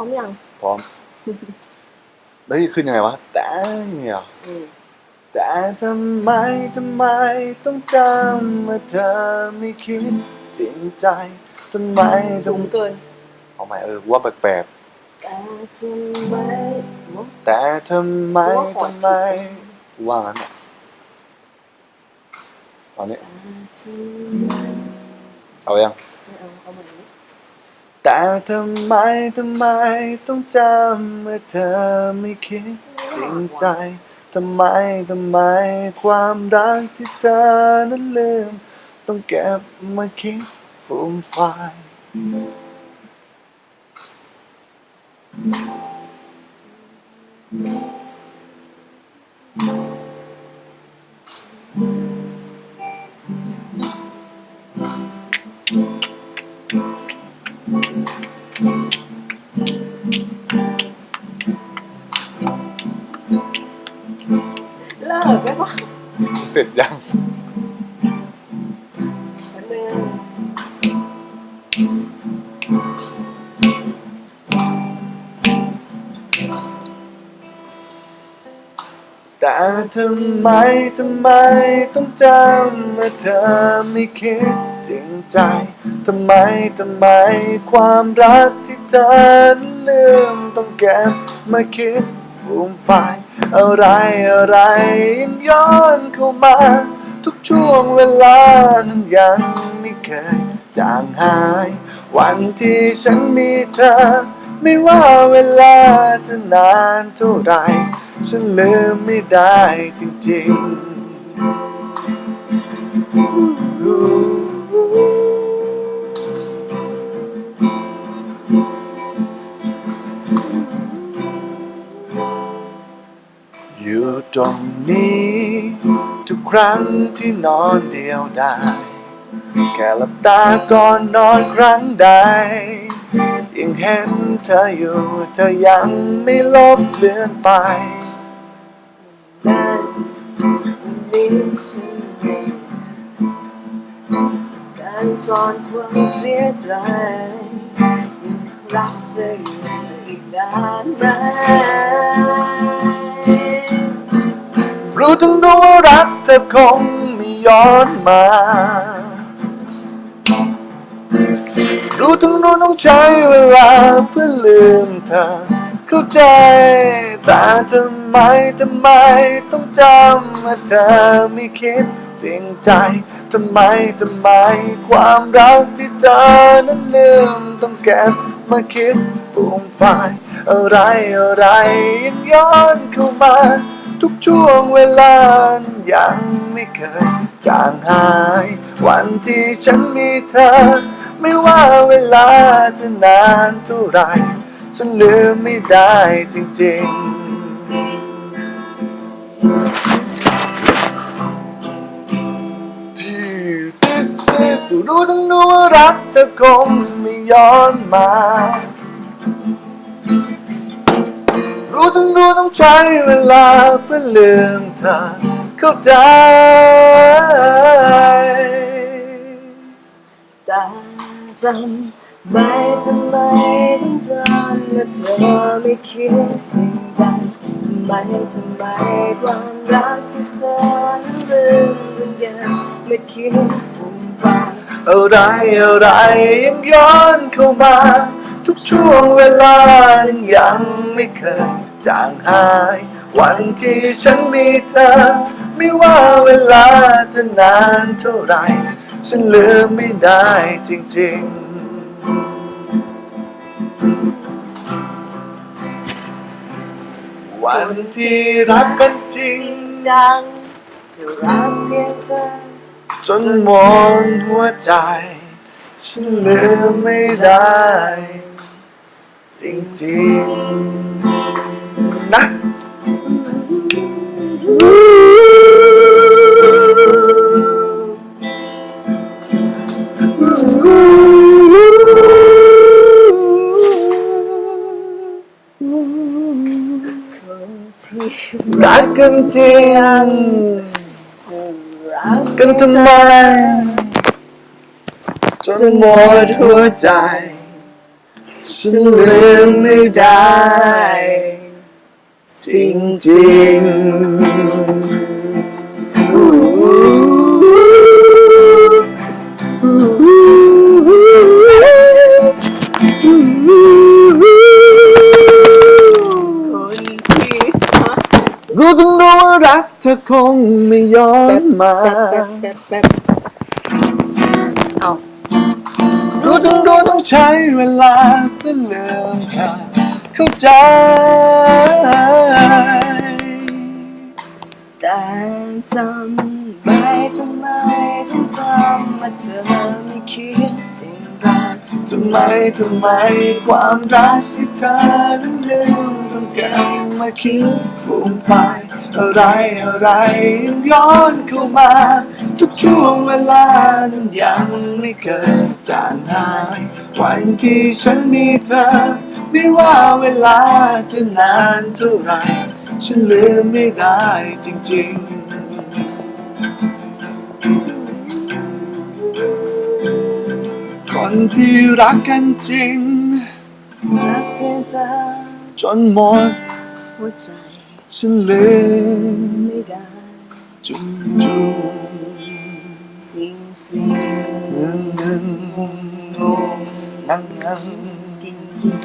ร้อมยัง พร้อมเฮ้ยขึ้นยังไงวะ แต่เนี่ยเหรออืมแต่ทำไมทำไมต้องจำว่าเธอไม่คิดจริงใจทำไมสูต้องงเกินเอาใหม่เออว่าแปลกแต่ทำไมๆแต่ทำไมทำไมว่างั้นอะตอนนี้แต่ทำไมเอายังไม่เอาเอาเหมือนนี้ แต่ทำไมทำไมต้องจำว่าเธอไม่คิดจริงใจ ทำไมทำไมความรักที่เธอนั้นลืม ต้องเก็บมาคิดฟูมฟาย เลิกได้ปะเสร็จยัง ทำไมทำไมต้องจำว่าเธอไม่คิดจริงใจ ทำไมทำไมความรักที่เธอลืมต้องเก็บมาคิดฟูมไฟายอะไรอะไรยังย้อนเข้ามา ทุกช่วงเวลานั้นยังไม่เคยจางหาย วันที่ฉันมีเธอ ไม่ว่าเวลาจะนานเท่าไหร ฉันลืมไม่ได้จริงๆ อยู่ตรงนี้ ทุกครั้งที่นอนเดียวดายแค่หลับตาก่อนนอนครั้งใดยังเห็นเธออยู่ เธอยังไม่ลบเลือนไป นี้ฉันเองการซ่อนความเสียใจยังรักเธออยู่อีกนานไหมรู้ทั้งรู้ว่ารักเธอคงไม่ย้อนมา รู้ทั้งรู้ต้องใช้เวลาเพื่อลืมเธอเข้าใจ แต่ทำไมทำไมต้องจำว่าเธอไม่คิดจริงใจทำไมทำไม ความรักที่เธอนั้นลืมต้องเก็บมาคิดฟูมฟายอะไรอะไรยังย้อนเข้ามา ทุกช่วงเวลายังไม่เคยจางหาย วันที่ฉันมีเธอ ไม่ว่าเวลาจะนานเท่าไหร ฉันลืมไม่ได้จริงๆที่รู้ทั้งรู้ว่ารักเธอคงไม่ย้อนมา รู้ต้องรู้ต้องใช้เวลาเพื่อลืมเธอเข้าใจแต่จำ ไม่ทำไมต้องจำและเธอไม่คิดจริงจังทำไมทำไมความรักที่เธอนั้นลืมสัญญาไม่คิดฝุ่นฟายอะไรอะไรยังย้อนเข้ามา ทุกช่วงเวลานั้นยังไม่เคยจางหาย วันที่ฉันมีเธอ ไม่ว่าเวลาจะนานเท่าไหรฉันลืมไม่ได้จริงๆ วันที่รักกันจริงจังจะรักเพียงเธอจนหมดหัวใจ ฉันลืมไม่ได้ จริงๆนะค กกันจริงรักกันทำไมจนหมดหัวใจ ฉันลืมไม่ได้ จริงจ รู้ทั้งรู้ว่ารักเธอคงไม่ย้อนมา เอารู้ทั้งรู้ต้องใช้เวลาเพื่อลืมเธอเข้าใจ แต่จำไม่ทำไมต้องทำมาเธอไม่คิดจริงจัง ทำไมทำไมความรักที่เธอนั้นลืมต้องเก็บมาคิดฟูมไฟอะไรอะไรยังย้อนเข้ามา ทุกช่วงเวลานั้นยังไม่เคยจางหายวันที่ฉันมีเธอ ไม่ว่าเวลาจะนานเท่าไหรฉันลืมไม่ได้จริงๆ คนที่รักกันจริง รักเพียงเธอจนหมดหัวใจฉันลืมไม่ได้จุงจุงสิ่งสิ่งเงินเงินงงงงังงังกินกิน